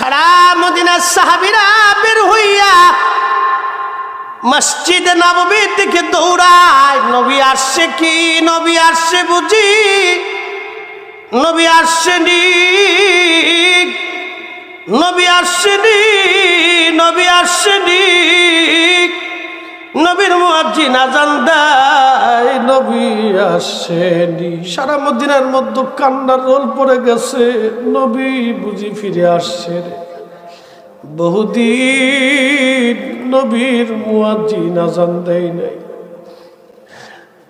সারা মদিনার সাহাবিরা বের হইয়া মসজিদ নবী দিকে দৌড়ায়, নবী আসছে কি, নবী আসছে বুঝি, নবী আসছেনি নবী আসছেনি নবী আসছেনি নবীর মুয়াজ্জিন আজান দেয়, নবী আসেনি। সারা মদিনার মধ্যে কান্নার রোল পড়ে গেছে, নবী বুঝি ফিরে আসছে রে। বহুদিন নবীর মুয়াজ্জিন আজান দেয় নাই।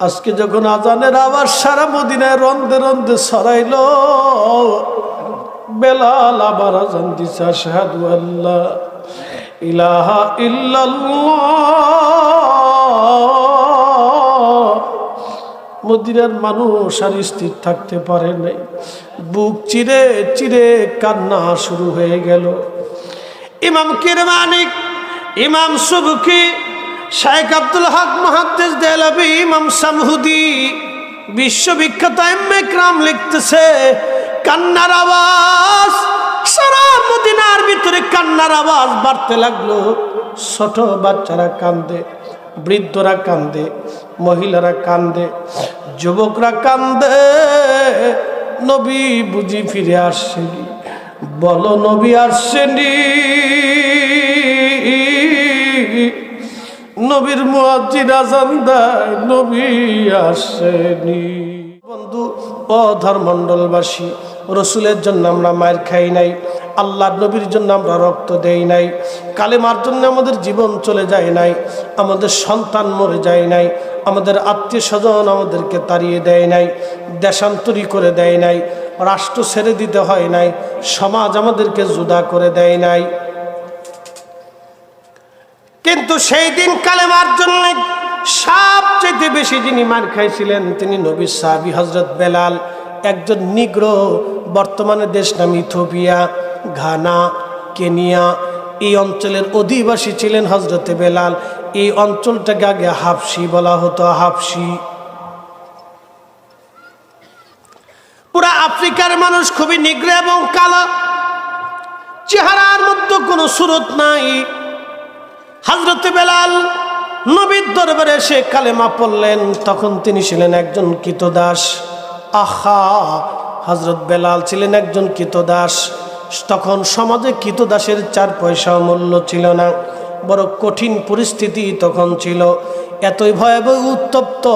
আজকে যখন আজানের আবার সারা মদিনায় রন্দে রন্দে সরাইল বেলাল আবার আজান দিছে, আশহাদু আল্লাহ। ইলাহা ইল্লাল্লাহ। মানুষ আর স্থির থাকতে পারে নাই। বুক চিরে চিরে কান্না শুরু হয়ে গেল। ইমাম কিরমানিক ইমাম সুবুকি শেখ আব্দুল হক মহাদ্দেশ দেলাবি ইমাম সামহুদি বিশ্ববিখ্যাত এমএক্রাম লিখতেছে, কান্নার আওয়াজ। সারা মদিনার ভিতরে কান্নার আওয়াজ বাড়তে লাগল। ছোট বাচ্চারা কান্দে, বৃদ্ধরা কান্দে, মহিলারা কান্দে, যুবকরা কান্দে। নবী বুঝি ফিরে আসছেনি বলো নবী আসছেনি নবীর মুয়াজ্জিন আজান দেয়, নবী আসেনি। বন্ধু, ও ধর্মণ্ডলবাসী রসুলের জন্য আমরা মায়ের খাই নাই আল্লাহ নবীর জন্য আমরা রক্ত দেই নাই, কালেমার জন্য আমাদের জীবন চলে যায় নাই, আমাদের সন্তান মরে যায় নাই, আমাদের আত্মীয় স্বজন আমাদেরকে তাড়িয়ে দেয় নাই, দেশান্তরী করে দেয় নাই, রাষ্ট্র ছেড়ে দিতে হয় নাই, সমাজ আমাদেরকে জুদা করে দেয় নাই। কিন্তু সেই দিন কালেমার জন্য সবচেয়ে বেশি যিনি মার খাইছিলেন, তিনি নবী সাহাবি হজরত বেলাল, একজন নিগ্র বর্তমানে দেশ নাম ইথোপিয়া ঘানা, কেনিয়া। এই অঞ্চলের অধিবাসী ছিলেন হজরতে বেলাল। এই অঞ্চলটাকে আগে হাফসি বলা হতো, হাফসি। পুরা আফ্রিকার মানুষ খুবই নিগ্র এবং কালো। চেহারার মধ্যে কোনো সুরত নাই। হজরত বেলাল নবীর দরবারে সে কালেমা পড়লেন। তখন তিনি ছিলেন একজন কৃতদাস। আহা হজরত বেলাল ছিলেন একজন কৃতদাস। তখন সমাজে কৃতদাসের চার পয়সা মূল্য ছিল না। বড় কঠিন পরিস্থিতি তখন ছিল। এতই ভয়াবহ উত্তপ্ত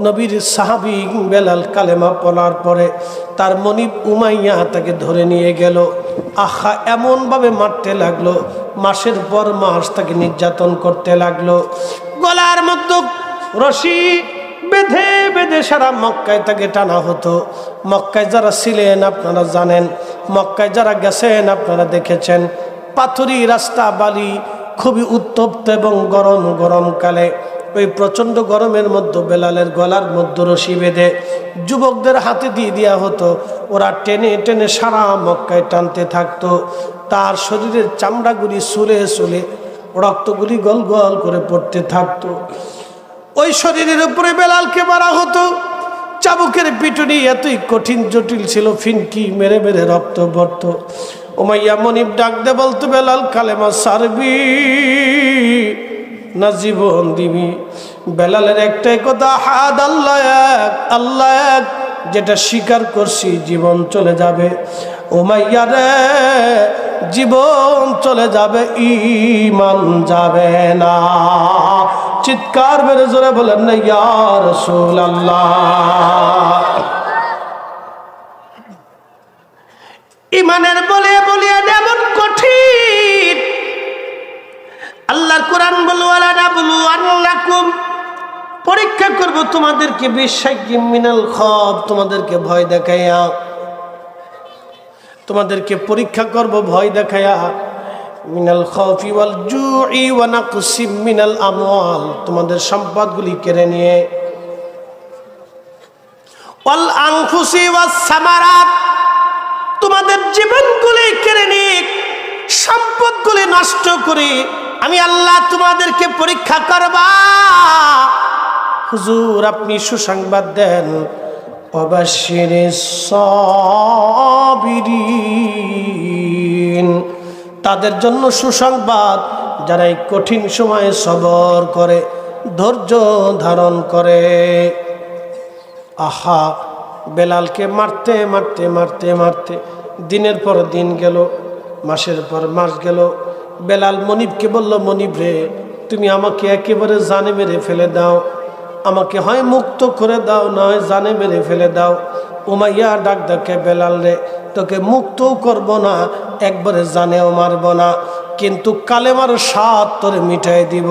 নবীর সাহাবি বেলাল কালেমা পলার পরে তার মনিব উমাইয়া তাকে ধরে নিয়ে গেল। আহা, এমনভাবে মারতে লাগল। মাসের পর মাস তাকে নির্যাতন করতে লাগল। গলার মতো রশি বেঁধে বেঁধে সারা মক্কায় তাকে টানা হতো। মক্কায় যারা ছিলেন আপনারা জানেন, মক্কায় যারা গেছেন আপনারা দেখেছেন, পাথুরি, রাস্তা, বালি খুবই উত্তপ্ত এবং গরম, গরমকালে। ওই প্রচণ্ড গরমের মধ্যে বেলালের গলার মধ্যে রশি বেঁধে যুবকদের হাতে দিয়ে দেওয়া হতো। ওরা টেনে টেনে সারা মক্কায় টানতে থাকতো। তার শরীরের চামড়াগুলি সুলে সুলে রক্তগুলি গল গল করে পড়তে থাকতো। ওই শরীরের উপরে বেলালকে মারা হতো। চাবুকের পিটুনি এতই কঠিন জটিল ছিল, ফিনকি মেরে মেরে রক্ত ভরত। ওমাইয়া মনিব ডাক দে বলতো, বেলাল, কালেমা সারবি। না জীবন দিবি। বেলালের একটাই কথা, হাদ আল্লাহ এক আল্লাহ এক, যেটা স্বীকার করছি জীবন চলে যাবে। ওমাইয়া রে, জীবন চলে যাবে ইমান যাবে না। চিৎকার বেড়ে জোরে বলেন না ইয়ার আল্লাহ ইমানের বলে বলিয়া এমন কঠিন আল্লাহর কোরআন বলো পরীক্ষা করব তোমাদেরকে বিশ্বাস মিনাল খব, তোমাদেরকে ভয় দেখাইয়া। তোমাদেরকে পরীক্ষা করব ভয় দেখাইয়া। মিনাল খফি ওয়াল জুই ওয়া নাকসিম মিনাল আমওয়াল, তোমাদের সম্পদগুলি কেড়ে নিয়ে। ওয়াল আনফুসি ওয়াস তোমাদের জীবনগুলি কেড়ে নিয়ে, সম্পদগুলি নষ্ট করে আমি আল্লাহ তোমাদেরকে পরীক্ষা করবা। হুজুর, আপনি সুসংবাদ দেন। সাবিরিন। তাদের জন্য সুসংবাদ যারা এই কঠিন সময়ে সবর করে, ধৈর্য ধারণ করে। আহা, বেলালকে মারতে মারতে মারতে মারতে দিনের পর দিন গেল, মাসের পর মাস গেল। বেলাল মনিবকে বলল, মনিব রে, তুমি আমাকে একেবারে জানে মেরে ফেলে দাও। আমাকে হয় মুক্ত করে দাও, না হয় জানে মেরে ফেলে দাও। উমাইয়া ডাক ডাকে, বেলাল রে, তোকে মুক্তও করব না, একবারে জানেও মারব না। কিন্তু কালেমার স্বাদ তোর মিটাই দিব।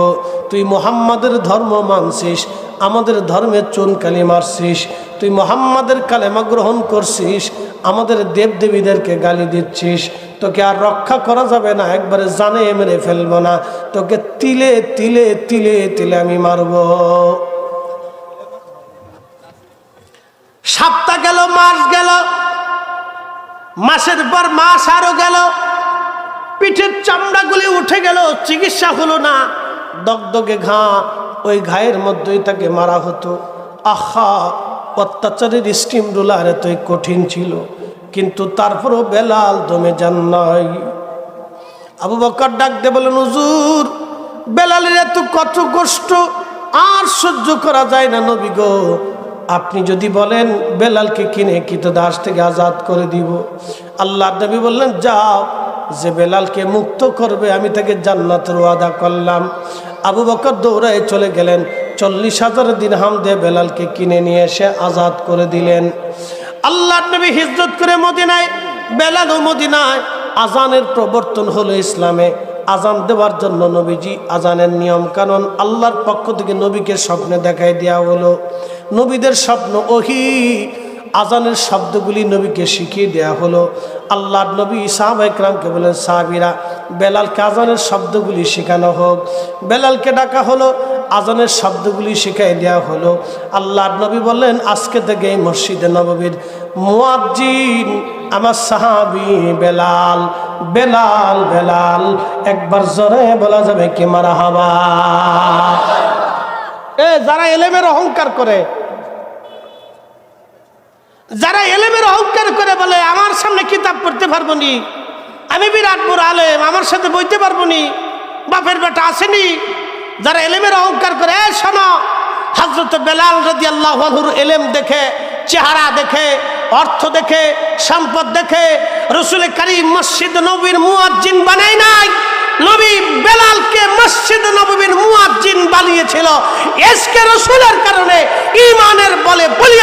তুই মোহাম্মদের ধর্ম মানছিস, আমাদের ধর্মের চুনকালি মারছিস। তুই মোহাম্মদের কালেমা গ্রহণ করছিস, আমাদের দেবদেবীদেরকে গালি দিচ্ছিস। তোকে আর রক্ষা করা যাবে না, একবারে জানে মেরে ফেলব না। তোকে তিলে তিলে তিলে তিলে আমি মারব। সপ্তাহ গেল, মাস গেল, মাসের পর মাস আরও গেল। পিঠের চামড়াগুলি উঠে গেল, চিকিৎসা হলো না। দগদগে ঘা, ওই ঘায়ের মধ্যেই তাকে মারা হতো। আহা, অত্যাচারের স্টিম রোলার এতই কঠিন ছিল, কিন্তু তারপরও বেলাল দমে যান নাই। আবু বকর ডাক দে বলেন হুজুর, বেলালের এত কত কষ্ট, আর সহ্য করা যায় না নবী গো। আপনি যদি বলেন, বেলালকে কিনে কিত দাস থেকে আজাদ করে দিব। আল্লাহ নবী বললেন, যাও যে বেলালকে মুক্ত করবে, আমি তাকে জান্নাতের ওয়াদা করলাম। আবু বকর দৌড়ায় চলে গেলেন। চল্লিশ হাজার দিন হাম দিয়ে বেলালকে কিনে নিয়ে এসে আজাদ করে দিলেন। আল্লাহ নবী হিজরত করে মদিনায়, বেলাল ও মদিনায় আজানের প্রবর্তন হলো ইসলামে। আজান দেওয়ার জন্য নবীজি আজানের নিয়ম কানুন আল্লাহর পক্ষ থেকে নবীকে স্বপ্নে দেখাই দেওয়া হলো। নবীদের স্বপ্ন ওহি আজানের শব্দগুলি নবীকে শিখিয়ে দেওয়া হলো। আল্লাহর নবী সাহাব একরামকে বলেন সাহাবিরা, বেলালকে আজানের শব্দগুলি শেখানো হোক। বেলালকে ডাকা হলো, আজানের শব্দগুলি শিখাই দেওয়া হলো। আল্লাহর নবী বললেন, আজকে থেকে এই মসজিদে নববীর মুয়াজ্জিন, আমার সাহাবি বেলাল বেলাল বেলাল, একবার জোরে বলা যাবে কি মারা হাবা? এ, যারা এলেমের অহংকার করে যারা এলেমের অহংকার করে বলে, আমার সামনে কিতাব পড়তে পারব নি, আমি বিরাট বড় আলেম, আমার সাথে বইতে পারব নি, বাপের বেটা আসেনি। যারা এলেমের অহংকার করে শোনো হজরত বেলাল রদি আল্লাহর এলেম দেখে, চেহারা দেখে, অর্থ দেখে, সম্পদ দেখে, রসুল করিম মসজিদ নবীর মুয়াজ্জিন বানাই নাই। নবী বেলালকে মসজিদ নবীর মুয়াজ্জিন বানিয়েছিল। এসকে রসুলের কারণে ইমানের বলে জন্য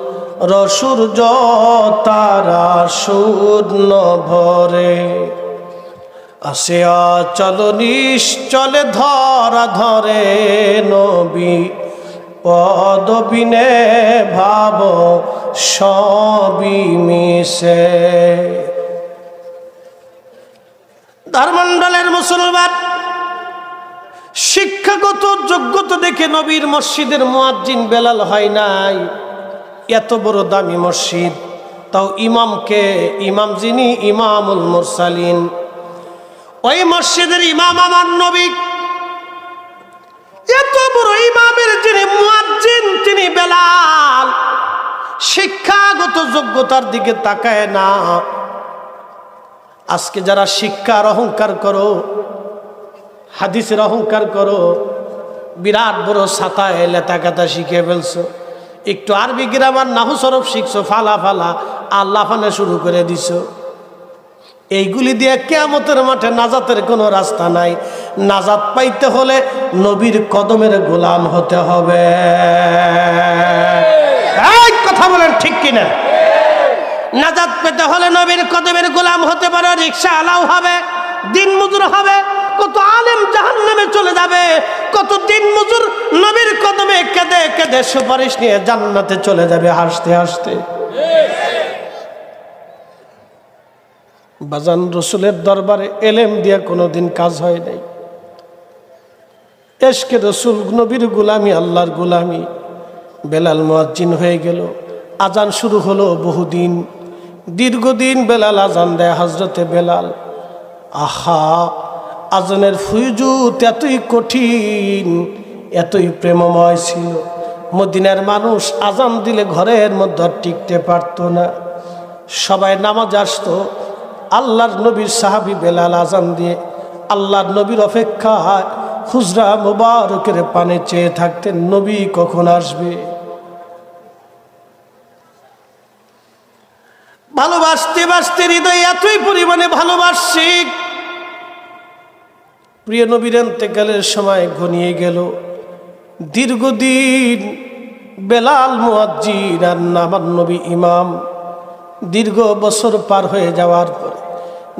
রসূর্য তারা শূন্য ভরে। আসিয়া চল নিশ্চলে ধরা ধরে নবী পদবিনে ভাব সবই মিশে। ধর্মণ্ডলের মুসলমান, শিক্ষাগত যোগ্যতা দেখে নবীর মসজিদের মোয়াজ্জিন বেলাল হয় নাই। এত বড় দামি মসজিদ। তাও ইমামকে, ইমাম যিনি, ইমামুল মুরসালিন। ওই মসজিদের ইমাম আমার নবী। এত বড় ইমামের যিনি মুয়াজ্জিন, তিনি বেলাল। শিক্ষাগত যোগ্যতার দিকে তাকায় না। আজকে যারা শিক্ষার অহংকার করো, হাদিসের অহংকার করো, বিরাট বড় ছাতায় লেতা কাতা শিখে ফেলছো। একটু আরবি গ্রামার নাহু সরফ শিখছো, ফালা ফালা, আল্লাহ ফানে শুরু করে দিছো। এইগুলি দিয়ে কেয়ামতের মাঠে নাজাতের কোনো রাস্তা নাই। নাজাত পাইতে হলে নবীর কদমের গোলাম হতে হবে। এই কথা বলেন ঠিক কিনা? নাজাত পেতে হলে নবীর কদমের গোলাম হতে পারে রিক্সা আলাও হবে দিন মজুর হবে, কত আলেম জাহান নামে চলে যাবে। কত দিন মজুর নবীর কদমে কেঁদে কেঁদে সুপারিশ নিয়ে জান্নাতে চলে যাবে হাসতে হাসতে। বাজান রসুলের দরবারে এলেম দিয়ে কোনোদিন কাজ হয় নাই। এসকে রসুল নবীর গুলামি, আল্লাহর গুলামি, বেলাল মুয়াজ্জিন হয়ে গেল। আজান শুরু হলো বহুদিন। দীর্ঘদিন বেলাল আজান দেয় হজরতে বেলাল। আহা! আজানের ফুজুত এতই কঠিন, এতই প্রেমময় ছিল। মদিনার মানুষ আজান দিলে ঘরের মধ্যে টিকতে পারতো না। সবাই নামাজ আসতো, আল্লাহর নবীর সাহাবি বেলাল আজান দিয়ে। আল্লাহর নবীর অপেক্ষায় খুচরা মোবারকের পানে চেয়ে থাকতেন, নবী কখন আসবে? ভালোবাসতে, বাসতে হৃদয় এতই পরিমাণে ভালোবাসছি প্রিয় নবীর এতেকালের সময় ঘনিয়ে গেল। দীর্ঘদিন বেলাল মুয়াজ্জির আর নামান নবী ইমাম দীর্ঘ বছর পার হয়ে যাওয়ার পর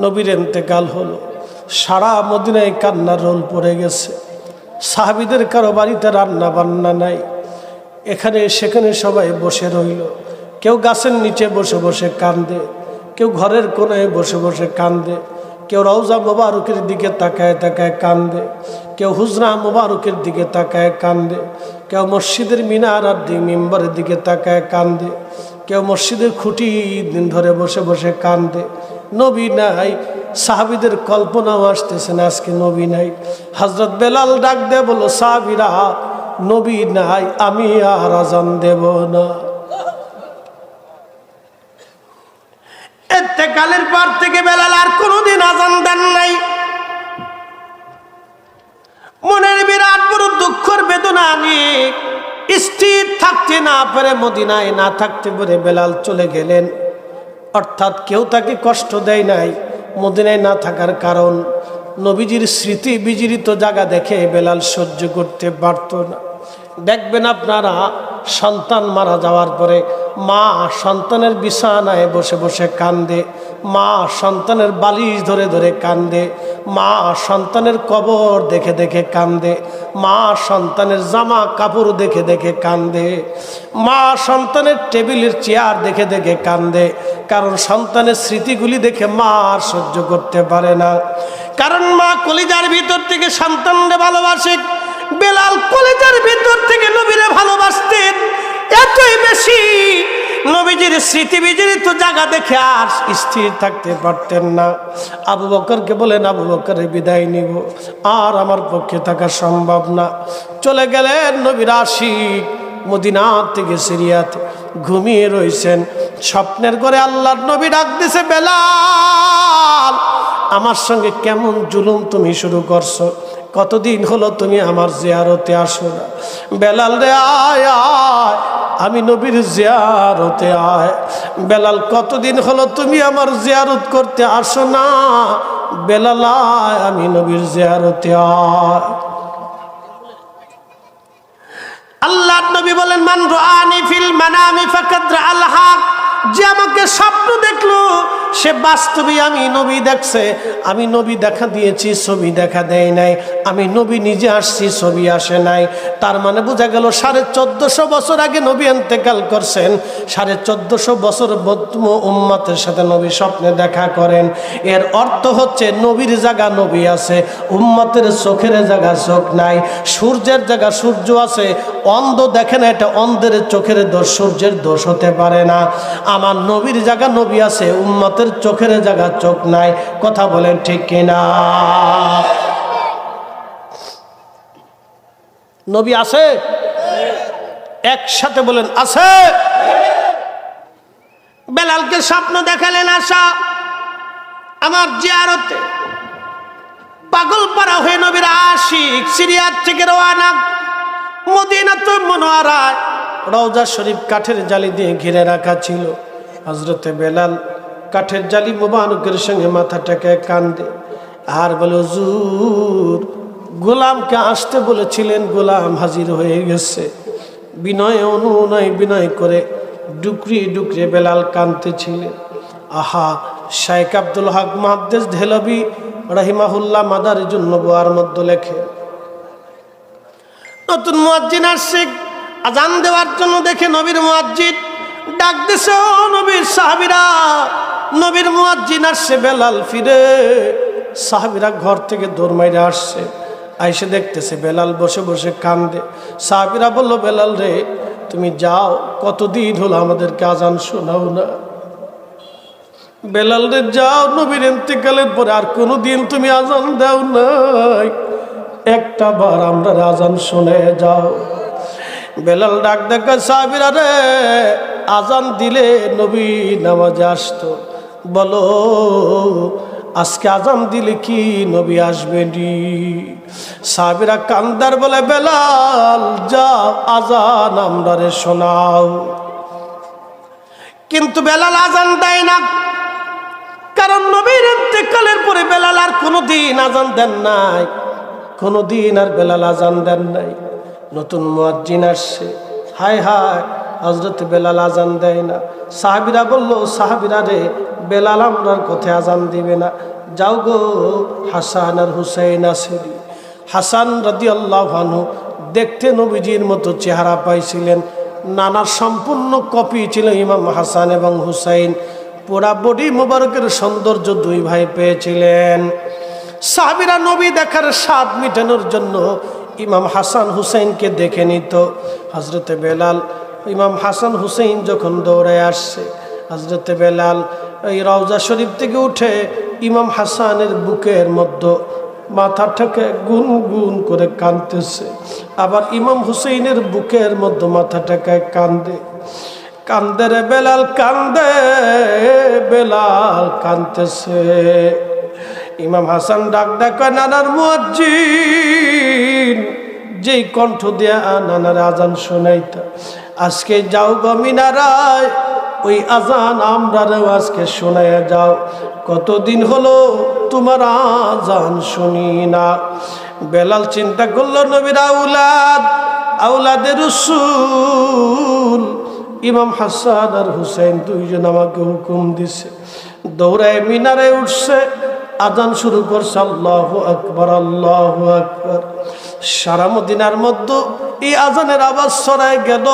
নবীর এতেকাল হলো। সারা মদিনায় কান্নার রোল পড়ে গেছে। সাহাবিদের কারও বাড়িতে রান্না বান্না নাই। এখানে সেখানে সবাই বসে রইল। কেউ গাছের নিচে বসে বসে কান্দে, কেউ ঘরের কোনায় বসে বসে কান্দে। কেউ রওজা মোবারকের দিকে তাকায় তাকায় কান্দে। কেউ হুজরা মোবারকের দিকে তাকায়, কান্দে। কেউ মসজিদের মিনার আর দিক মেম্বারের দিকে তাকায়, কান্দে। কেউ মসজিদের খুঁটি দিন ধরে বসে বসে কান্দে। নবী নাই, সাহাবিদের কল্পনাও আসতেছে না, আজকে নবী নাই। হজরত বেলাল ডাক দে বলো সাহাবিরা, নবী নাই, আমি আর আজান দেব না। কালের পর থেকে বেলাল আর কোনোদিন আজান দেন নাই। মনের বিরাট বড় দুঃখর বেদনা নিয়ে স্থির থাকতে না পারে মদিনায় না থাকতে পারে বেলাল চলে গেলেন। অর্থাৎ কেউ তাকে কষ্ট দেয় নাই মদিনায় না থাকার কারণ। নবীজির স্মৃতি বিজড়িত জায়গা দেখে বেলাল সহ্য করতে পারত না। দেখবেন আপনারা সন্তান মারা যাওয়ার পরে মা সন্তানের বিছানায় বসে বসে কান্দে, মা সন্তানের বালিশ ধরে ধরে কান্দে, মা সন্তানের কবর দেখে দেখে কান্দে, মা সন্তানের জামা কাপড় দেখে দেখে কান্দে, মা সন্তানের টেবিলের চেয়ার দেখে দেখে কান্দে, কারণ সন্তানের স্মৃতিগুলি দেখে মা আর সহ্য করতে পারে না। কারণ মা কলিজার ভিতর থেকে সন্তানরে ভালোবাসে। বেলাল কলেজের ভিতর থেকে নবীরে ভালোবাসতেন। এতই বেশি নবীজির স্মৃতি বিজড়িত জায়গা দেখে আর স্থির থাকতে পারতেন না। আবু বকরকে বলেন, আবু বকরের বিদায় নিব। আর আমার পক্ষে থাকা সম্ভব না। চলে গেলেন নবীর আশিক মদিনা থেকে সিরিয়াতে। ঘুমিয়ে রয়েছেন স্বপ্নের করে আল্লাহর নবী ডাক দিছে, বেলাল, আমার সঙ্গে কেমন জুলুম তুমি শুরু করছ? কতদিন হলো তুমি আমার জিয়ারতে আসো না? বেলাল রে, আয় আয়, আমি নবীর জিয়ারতে আয়। বেলাল, কতদিন হলো তুমি আমার জিয়ারত করতে আসো না? বেলাল, আয়, আমি নবীর জিয়ারতে আয়। আল্লাহ নবী বলেন, মান রানি ফিল মানামি ফাকাদ রাআল হক। যে আমাকে স্বপ্ন দেখল, সে বাস্তবে আমি নবী দেখছে। আমি নবী দেখা দিয়েছি, ছবি দেখা দেয় নাই। আমি নবী নিজে আসছি, ছবি আসে নাই। তার মানে বোঝা গেল, সাড়ে চোদ্দশো বছর আগে নবী এন্তেকাল করছেন। সাড়ে চোদ্দশো বছর বদ্ধ উম্মতের সাথে নবী স্বপ্নে দেখা করেন। এর অর্থ হচ্ছে, নবীর জায়গা নবী আছে, উম্মতের চোখের জায়গা চোখ নাই। সূর্যের জায়গা সূর্য আছে অন্ধ দেখে না, এটা অন্ধের চোখের দোষ দোষ হতে পারে না। আমার নবীর জায়গা নবী আছে, উম্মতের চোখের জায়গা চোখ নাই, কথা বলেন ঠিক কিনা? নবী আছে? একসাথে বলেন, আছে। বেলালকে স্বপ্ন দেখালেন আশা, আমার জিয়ারতে। পাগল পাড়া হয়ে নবীর আশিক, সিরিয়ার থেকে রওয়ানা মদিনাতুল মনোয়ারায় রওজা শরীফ কাঠের জালি দিয়ে ঘিরে রাখা ছিল। হজরতে বেলাল কাঠের জালি মোবারকের সঙ্গে মাথাটাকে কান্দে। আর বলে, হুজুর, গোলামকে আসতে বলেছিলেন, গোলাম হাজির হয়ে গেছে। বিনয় অনুনয় বিনয় করে ডুকরি ডুকরে বেলাল কানতেছিলেন আহা শাইখ আব্দুল হক মাহদেস ঢেলবি রাহিমাহুল্লাহ মাদার জন্য বোয়ার মধ্যে লেখে নতুন মুয়াজ্জিন আসছে। আজান দেওয়ার জন্য দেখে নবীর মুয়াজ্জিন ডাক দিছে ও নবীর সাহাবিরা, নবীর মুয়াজ্জিন আসছে, বেলাল ফিরে। সাহাবিরা ঘর থেকে দৌড় মাইরে আসছে। আইসে দেখতেছে, বেলাল বসে বসে কান্দে। সাহাবিরা বলল, বেলাল রে, তুমি যাও, কতদিন হলো আমাদেরকে আজান শোনাও না? বেলাল রে, যাও, নবীর এতেকালের পরে আর কোনো দিন তুমি আজান দাও নাই। একটা বার আমরা আজান শুনে যাও। বেলাল ডাক দেখা, সাহাবিরা রে, আজান দিলে নবী নামাজে আসতো। বলো, আজকে আজান দিলে কি নবী আসবেনি সাহাবিরা কান্দার বলে, বেলাল যাও আজান আমরা রে শোনাও। কিন্তু বেলাল আজান দেয় না। কারণ নবীর ইন্তেকালের পরে বেলাল আর কোনো দিন আজান দেন নাই। কোনো দিন আর বেলাল আজান দেন নাই। নতুন মুয়াজ্জিন আসছে। হায় হায় হজরত বেলাল আজান দেয় না। সাহাবিরা বলল, সাহাবিরা রে, বেলাল আমরার কথায় আজান দিবে না। যাও গো হাসান আর হুসাইন আসেরি। হাসান রাদি আল্লাহ ভানু দেখতে নবীজির মতো চেহারা পাইছিলেন। নানার সম্পূর্ণ কপি ছিল ইমাম হাসান এবং হুসাইন। পুরা বডি মোবারকের সৌন্দর্য দুই ভাই পেয়েছিলেন। সাহাবিরা নবী দেখার স্বাদ মিটানোর জন্য ইমাম হাসান হুসাইনকে দেখে নিত। হজরতে বেলাল, ইমাম হাসান হুসেইন যখন দৌড়ে আসছে হজরতে বেলাল এই রওজা শরীফ থেকে উঠে ইমাম হাসানের বুকের মধ্যে মাথাটাকে গুন গুন করে কাঁদতেছে। আবার ইমাম হুসেইনের বুকের মধ্যে মাথাটাকে কান্দে কান্দে রে বেলাল কান্দে বেলাল কান্দতেছে ইমাম হাসান ডাক ডাক নানার মুয়াজ্জিন। যেই কণ্ঠ দিয়া নানার আজান শোনাইতা, আজকে যাও গো মিনারায়, ওই আজান আমরাও আজকে শোনায় যাও। কতদিন হলো তোমার আজান শুনি না। বেলাল চিন্তা করল, নবীর আউলাদ আউলাদের রসুল, ইমাম হাসান আর হুসাইন দুইজন আমাকে হুকুম দিছে। দৌড়ায় মিনারে উঠছে আজান শুরু করছে, আল্লাহ আকবর আল্লাহ আকবর। সারা মদিনার মধ্যে এই আজানের আওয়াজ ছড়ায় গেল।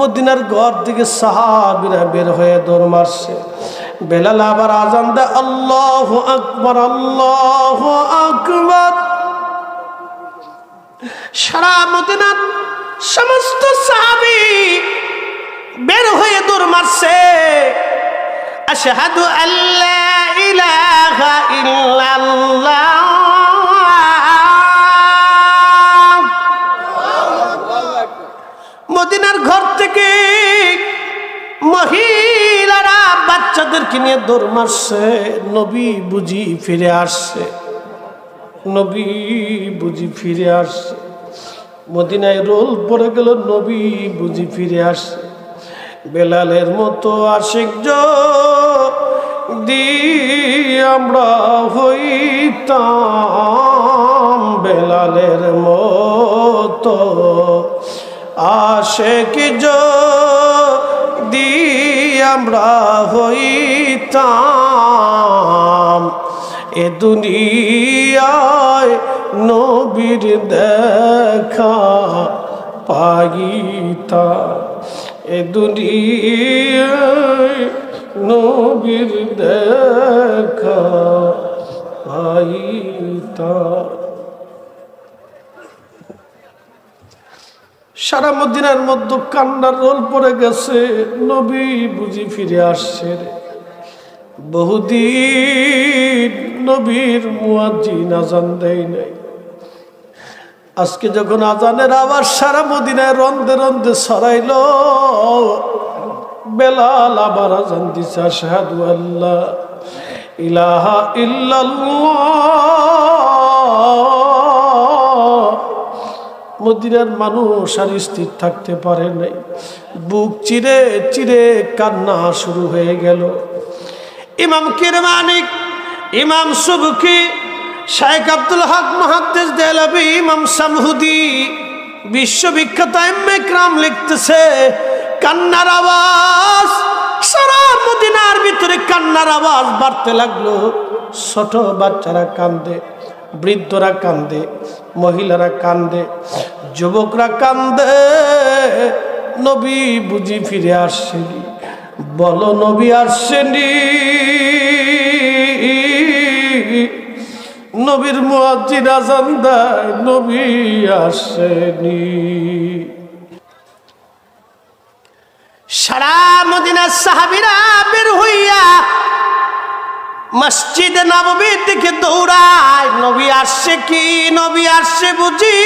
মদিনার ঘর থেকে সাহাবিরা বের হয়ে দৌড় মারছে। বেলাল আবার আজান দেয়, আল্লাহ আকবর আল্লাহ আকবর। সারা মদিনার সমস্ত সাহাবি বের হয়ে দৌড় মারছে। আশহাদু আল্লা ইলাহা ইল্লাল্লাহ। মদিনার ঘর থেকে মহিলারা বাচ্চাদেরকে নিয়ে দৌড় মারছে, নবী বুঝি ফিরে আসছে। নবী বুঝি ফিরে আসছে। মদিনায় রোল পড়ে গেল, নবী বুঝি ফিরে আসছে। বেলালের মতো আশিক দি আমরা হইতাম বেলালের মতো, আশেক দি আমরা হইতাম এ দুনিয়ায় নবীর দেখা পাইতা এ দুনিয়ায় নবীর দেখা পাইতা। সারা মদিনার মধ্যে কান্নার রোল পড়ে গেছে, নবী বুঝি ফিরে আসছে বহুদিন নবীর মুয়াজ্জিন আজান দেয় নাই। আজকে যখন আজানের আবার সারা মদিনায় রন্দে রন্দে সরাইল বেলাল আবার আজান দিছে, আশহাদু আল্লাহ ইলাহা ইল্লাল্লাহ। মদিনার মানুষ আর স্থির থাকতে পারে নাই। বুক চিরে চিরে কান্না শুরু হয়ে গেল। ইমাম কিরমানিক ইমাম সুবুকি শাইখ আব্দুল হক মহাদ্দেশ দেলাবি ইমাম সামহুদি, বিশ্ববিখ্যাত ক্রাম লিখতেছে কান্নার আওয়াজ, সারা মদিনার ভিতরে কান্নার আওয়াজ বাড়তে লাগল। ছোট বাচ্চারা কান্দে, বৃদ্ধরা কান্দে, মহিলারা কান্দে, যুবকরা কান্দে। নবী বুঝি ফিরে আসছেনি বলো নবী আসছেনি নবীর মুয়াজ্জিন আজান দেয়, নবী আসেনি। সারা মদিনার সাহাবিরা বের হইয়া মসজিদ নববীর দিকে দৌড়ায়, নবী আসছে কি, নবী আসছে বুঝি,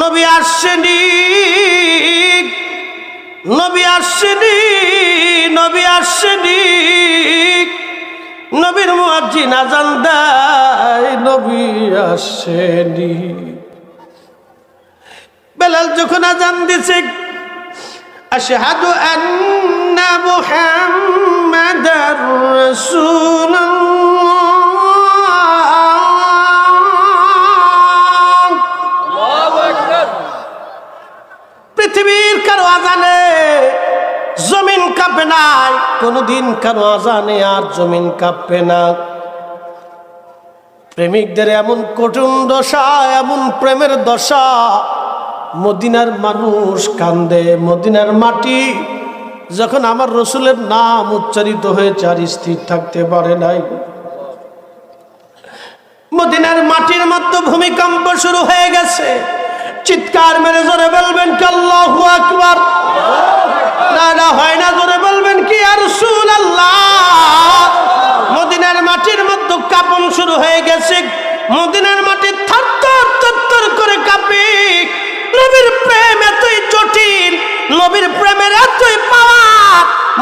নবী আসছেনি নবী আসছেনি নবী আসছেনি নবীর মুয়াজ্জিন আজান দেয়, নবী আসেনি বেলাল যখন আজান দিছে আশহাদু আন্না মুহাম্মাদার রাসূলুল্লাহ। পৃথিবীর কারও আজানে জমিন কাঁপে নাই কোনোদিন কারও আজানে আর জমিন কাঁপবে না। প্রেমিকদের এমন কঠিন দশা এমন প্রেমের দশা মদিনার মানুষ কান্দে, মদিনার মাটি। যখন আমার রসুলের নাম উচ্চারিত হয়েছে, আর স্থির থাকতে পারে নাই। মদিনার মাটির মধ্যে ভূমিকম্প শুরু হয়ে গেছে। চিৎকার মেরে জোরে বলবেন কি আল্লাহু আকবার? না না, হয় না, জোরে বলবেন কি আর আল্লাহ মদিনার মাটির মধ্যে কাঁপন শুরু হয়ে গেছে। মদিনার মাটি থরথর থরথর করে কাঁপে নবীর প্রেম এতই জটিল, নবীর প্রেমের এতই পাওয়া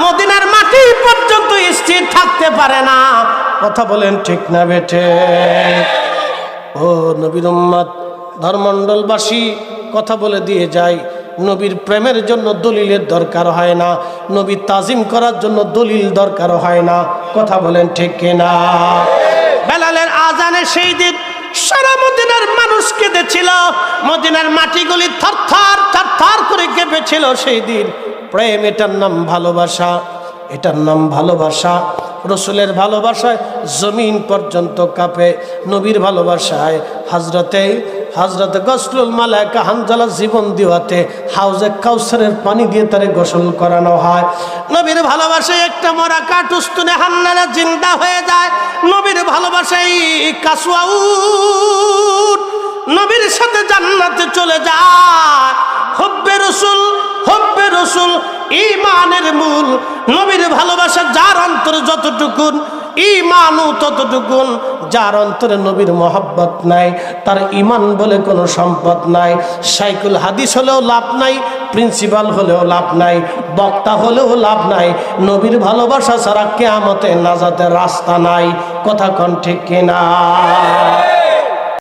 মদিনার মাটি পর্যন্ত স্থির থাকতে পারে না। কথা বলেন ঠিক না বেঠে? ও নবীর উম্মত ধর্মণ্ডলবাসী কথা বলে দিয়ে যায় নবীর প্রেমের জন্য দলিলের দরকার হয় না, নবী তাজিম করার জন্য দলিল দরকার হয় না। কথা বলেন ঠিক কিনা? বেলালের আজানে সেই দিন সারা মদিনার মানুষ কেঁদেছিল। মদিনার মাটিগুলি থরথর থরথর করে কেঁপেছিল সেই দিন। প্রেম এটার নাম ভালোবাসা। এটার নাম ভালোবাসা। রসুলের ভালোবাসায় জমিন পর্যন্ত কাঁপে, নবীর ভালোবাসায় হাজরতে হাজরতে গসলুল মালায়কা হানজালা জীবন দিওয়াতে হাউজে কাউসারের পানি দিয়ে তারে গোসল করানো হয়। নবীর ভালোবাসায় একটা মরা কাঠুস্তুনে হান্নারা জিন্দা হয়ে যায়। নবীর ভালোবাসায় কাসুয়াউট নবীর সাথে জান্নাতে চলে যায়। হব্বে রসুল হব্বে রসুল ইমানের মূল, নবীর ভালোবাসা যার অন্তরে যতটুকুন ইমানও ততটুকুন, যার অন্তরে নবীর মহব্বত নাই, তার ইমান বলে কোনো সম্পদ নাই, সাইকুল হাদিস হলেও লাভ নাই, প্রিন্সিপাল হলেও লাভ নাই, বক্তা হলেও লাভ নাই, নবীর ভালোবাসা ছাড়া কেয়ামতে নাজাতের রাস্তা নাই, কথা কন ঠিক কিনা?